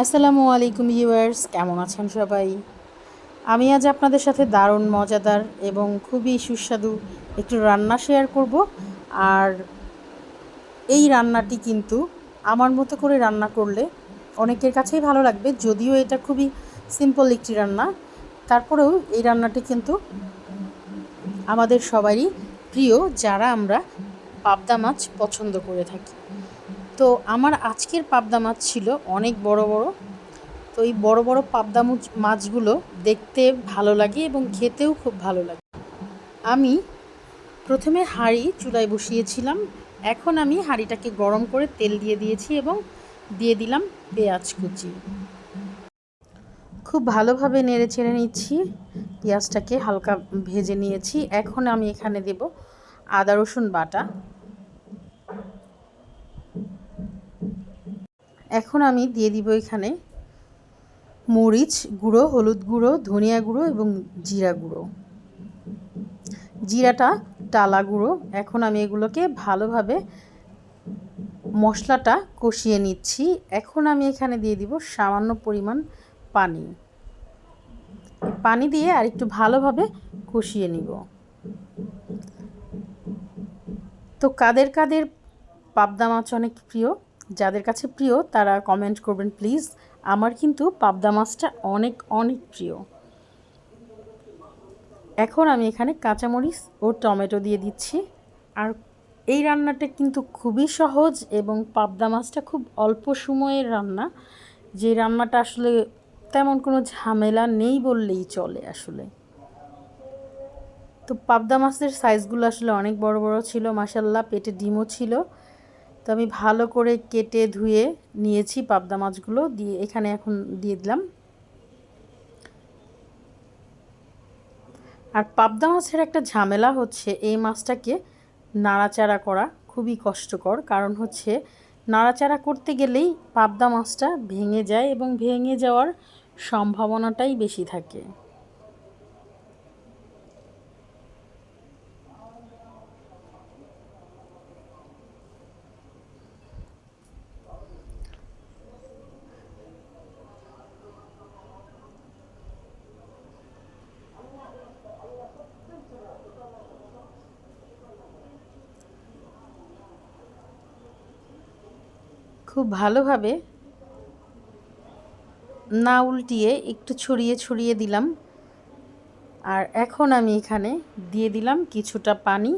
আসসালামু আলাইকুম ইউয়ার্স কেমন আছেন সবাই? আমি আজ আপনাদের সাথে দারুণ, মজাদার এবং খুবই সুস্বাদু একটু রান্না শেয়ার করব। আর এই রান্নাটি কিন্তু আমার মতো করে রান্না করলে অনেকের কাছেই ভালো লাগবে, যদিও এটা খুবই সিম্পল একটি রান্না। তারপরেও এই রান্নাটি কিন্তু আমাদের সবারই প্রিয়, যারা আমরা পাবদা মাছ পছন্দ করে থাকি। তো আমার আজকের পাবদা মাছ ছিল অনেক বড় বড়। তো এই বড় বড় পাবদা মাছগুলো দেখতে ভালো লাগে এবং খেতেও খুব ভালো লাগে। আমি প্রথমে হাঁড়ি চুলায় বসিয়েছিলাম। এখন আমি হাঁড়িটাকে গরম করে তেল দিয়ে দিয়েছি এবং দিয়ে দিলাম পেঁয়াজ কুচি। খুব ভালোভাবে নেড়ে চেড়ে নিচ্ছি। পেঁয়াজটাকে হালকা ভেজে নিয়েছি। এখন আমি এখানে দেব আদা রসুন বাটা। এখন আমি দিয়ে দিব এখানে মরিচ গুঁড়ো, হলুদ গুঁড়ো, ধনিয়া গুঁড়ো এবং জিরা গুঁড়ো। জিরাটা টালা গুঁড়ো। এখন আমি এগুলোকে ভালোভাবে মশলাটা কষিয়ে নিচ্ছি। এখন আমি এখানে দিয়ে দিব সামান্য পরিমাণ পানি। পানি দিয়ে আর একটু ভালোভাবে কষিয়ে নিব। তো কাদের কাদের পাবদা মাছ অনেক প্রিয় যাদের কাছে প্রিয়, তারা কমেন্ট করবেন প্লিজ আমার কিন্তু পাবদা মাছটা অনেক অনেক প্রিয়। এখন আমি এখানে কাঁচামরিচ ও টমেটো দিয়ে দিচ্ছি। আর এই রান্নাটা কিন্তু খুবই সহজ এবং পাবদা মাছটা খুব অল্প সময়ের রান্না। যে রান্নাটা আসলে তেমন কোনো ঝামেলা নেই বললেই চলে আসলে। তো পাবদা মাছের সাইজগুলো আসলে অনেক বড় বড় ছিল মাসাল্লাহ পেটে ডিমও ছিল। তো আমি ভালো করে কেটে ধুয়ে নিয়েছি পাবদা মাছগুলো দিয়ে এখানে এখন দিয়ে দিলাম। আর পাবদা মাছের একটা ঝামেলা হচ্ছে এই মাছটাকে নাড়াচাড়া করা খুবই কষ্টকর, কারণ হচ্ছে নাড়াচাড়া করতে গেলেই পাবদা মাছটা ভেঙে যায় এবং ভেঙে যাওয়ার সম্ভাবনাটাই বেশি থাকে। খুব ভালোভাবে না উল্টিয়ে একটু ছড়িয়ে ছড়িয়ে দিলাম। আর এখন আমি এখানে দিয়ে দিলাম কিছুটা পানি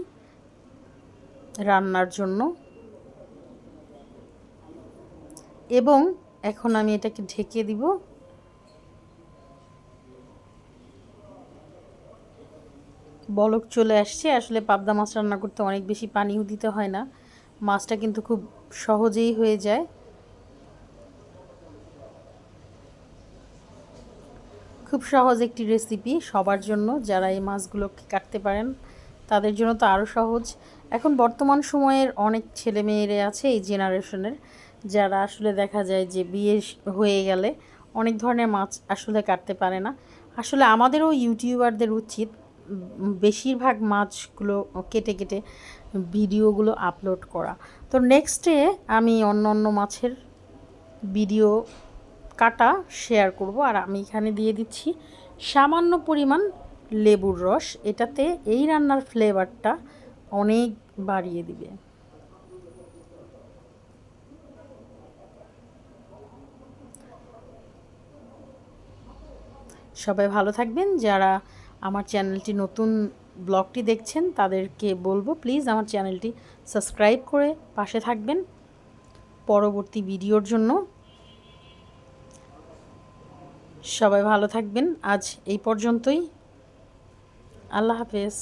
রান্নার জন্য। এবং এখন আমি এটাকে ঢেকে দিব। বলক চলে আসছে। আসলে পাবদা মাছ রান্না করতে অনেক বেশি পানিও দিতে হয় না। মাছটা কিন্তু খুব সহজেই হয়ে যায়। খুব সহজ একটি রেসিপি সবার জন্য, যারা এই মাছগুলোকে কাটতে পারেন, তাদের জন্য তো আরও সহজ। এখন বর্তমান সময়ের অনেক ছেলে মেয়েরা আছে এই জেনারেশনের যারা আসলে দেখা যায় যে বিয়ে হয়ে গেলে অনেক ধরনের মাছ আসলে কাটতে পারে না। আসলে আমাদেরও ইউটিউবারদের উচিত বেশিরভাগ মাছগুলো কেটে কেটে ভিডিওগুলো আপলোড করা। তো নেক্সটে আমি অন্য অন্য মাছের ভিডিও কাটা শেয়ার করব। আর আমি এখানে দিয়ে দিচ্ছি সামান্য পরিমাণ লেবুর রস। এটাতে এই রান্নার ফ্লেভারটা অনেক বাড়িয়ে দিবে। সবাই ভালো থাকবেন। যারা আমার চ্যানেলটি নতুন ব্লগটি দেখছেন, তাদেরকে বলব প্লিজ আমার চ্যানেলটি সাবস্ক্রাইব করে পাশে থাকবেন পরবর্তী ভিডিওর জন্য। সবাই ভালো থাকবেন, আজ এই পর্যন্তই। আল্লাহ হাফেজ।